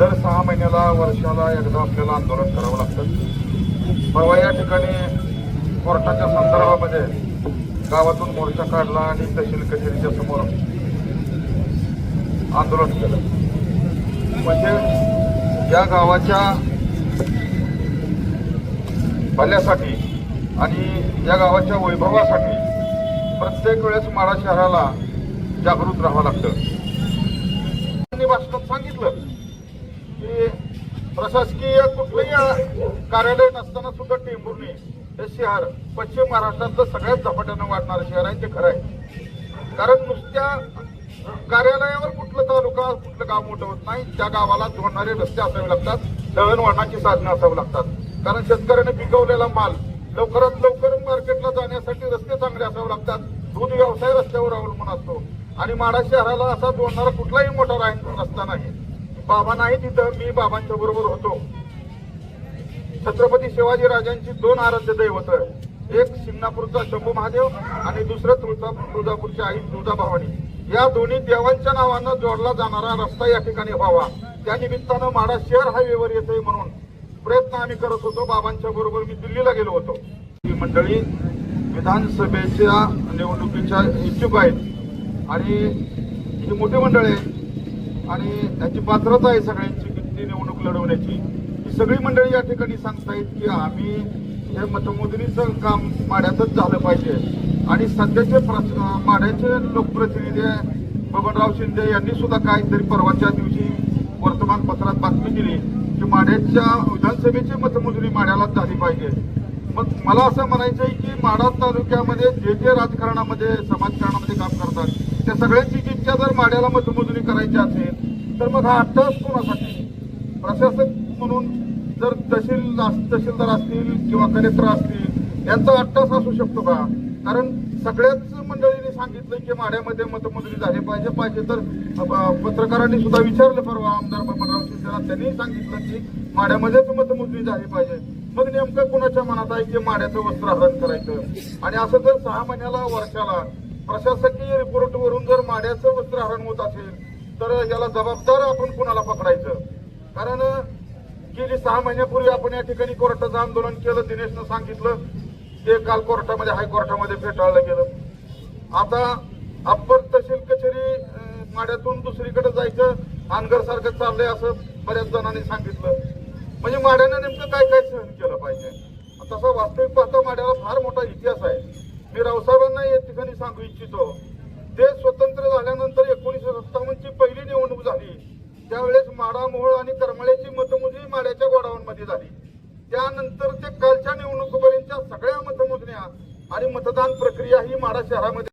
दर सहा महिन्याला वर्षाला एकदा आपल्याला आंदोलन करावं लागतं. परवा या ठिकाणी कोर्टाच्या संदर्भामध्ये गावातून मोर्चा काढला आणि तहसील कचेरीच्या समोर आंदोलन केलं. म्हणजे या गावाच्या भल्यासाठी आणि या गावाच्या वैभवासाठी प्रत्येक वेळेस माडा शहराला जागृत राहावं लागतं. त्यांनी भाषणात सांगितलं. की प्रशासकीय कुठलंही कार्यालय नसताना सुद्धा टेंभुर्णी हे शहर पश्चिम महाराष्ट्रातलं सगळ्यात झपाट्यानं वाढणारं शहर आहे ते खरं आहे. कारण नुसत्या कार्यालयावर कुठलं तालुका कुठलं गाव मोठं होत नाही त्या गावाला जोडणारे रस्ते असावे लागतात दळणवळणाची साधनं असावी लागतात. कारण शेतकऱ्याने पिकवलेला माल लवकरात लवकर मार्केटला जाण्यासाठी रस्ते चांगले असावे लागतात दूध व्यवसाय रस्त्यावर अवलंबून असतो. आणि माडा शहराला असा जोडणारा कुठलाही मोठा राही रस्ता नाही. बाबा नाही तिथं मी बाबांच्या बरोबर होतो. छत्रपती शिवाजी राजांची दोन आराध्य दैवत एक शिंगणापूरचा शंभू महादेव आणि दुसरं तुळजा तुळजापूरची आई तुळजाभवानी या दोन्ही देवांच्या नावानं जोडला जाणारा रस्ता या ठिकाणी व्हावा. त्या निमित्तानं माडा शहर हायवेवर येतोय म्हणून प्रयत्न आम्ही करत होतो. बाबांच्या बरोबर मी दिल्लीला गेलो होतो. ही मंडळी विधानसभेच्या निवडणुकीच्या इच्छुक आहेत. आणि ही मोठी मंडळी आहे. आणि त्याची पात्रता आहे सगळ्यांची की ती निवडणूक लढवण्याची. ही सगळी मंडळी या ठिकाणी सांगतायत की आम्ही हे मतमोजणीचं काम माड्यातच झालं पाहिजे. आणि सध्याचे माड्याचे लोकप्रतिनिधी बबनराव शिंदे यांनी सुद्धा काहीतरी परवाच्या दिवशी वर्तमानपत्रात बातमी दिली की माड्याच्या विधानसभेची मतमोजणी माड्यालाच झाली पाहिजे. मग मला असं म्हणायचं आहे की माडा तालुक्यामध्ये जे जे राजकारणामध्ये समाजकारणामध्ये काम करतात त्या सगळ्यांची इच्छा जर माड्याला मतमोजणी करायची असेल तर मग हा अट्टहास कोणासाठी? प्रशासक म्हणून जर तहसील तहसीलदार असतील किंवा कलेक्टर असतील यांचा अट्टहास असू शकतो का? कारण सगळ्याच मंडळींनी सांगितलं की माड्यामध्ये मतमोजणी झाली पाहिजे पाहिजे तर पत्रकारांनी सुद्धा विचारलं परवा आमदार बबनराव शिंदेना त्यांनी सांगितलं की माड्यामध्येच मतमोजणी झाली पाहिजे. मग नेमकं कुणाच्या मनात आहे की माड्याचं वस्त्रहरण करायचं? आणि असं जर सहा महिन्याला वर्षाला प्रशासकीय रिपोर्टवरून जर माड्याचं वस्त्रहरण होत असेल तर याला जबाबदार आपण कुणाला पकडायचं? कारण गेली सहा महिन्यापूर्वी आपण या ठिकाणी कोर्टाचं आंदोलन केलं दिनेशनं सांगितलं ते काल कोर्टामध्ये हायकोर्टामध्ये फेटाळलं गेलं. आता अप्पर तहसील कचेरी माड्यातून दुसरीकडे जायचं आनगर सारखं चाललंय असं बऱ्याच जणांनी सांगितलं. म्हणजे माड्यानं नेमकं काय काय सहन केलं पाहिजे? तसं वास्तविक पाहता माड्याला फार मोठा इतिहास आहे. मी रावसाहेब सांगू इच्छितो. ते स्वतंत्र झाल्यानंतर एकोणीसशे सत्तावन्नची पहिली निवडणूक झाली. त्यावेळेस माडा मोहोळ आणि करमाळ्याची मतमोजणी माड्याच्या गोडाऊनमध्ये झाली. त्यानंतर ते कालच्या निवडणुकीपर्यंतच्या सगळ्या मतमोजण्या आणि मतदान प्रक्रिया ही माडा शहरामध्ये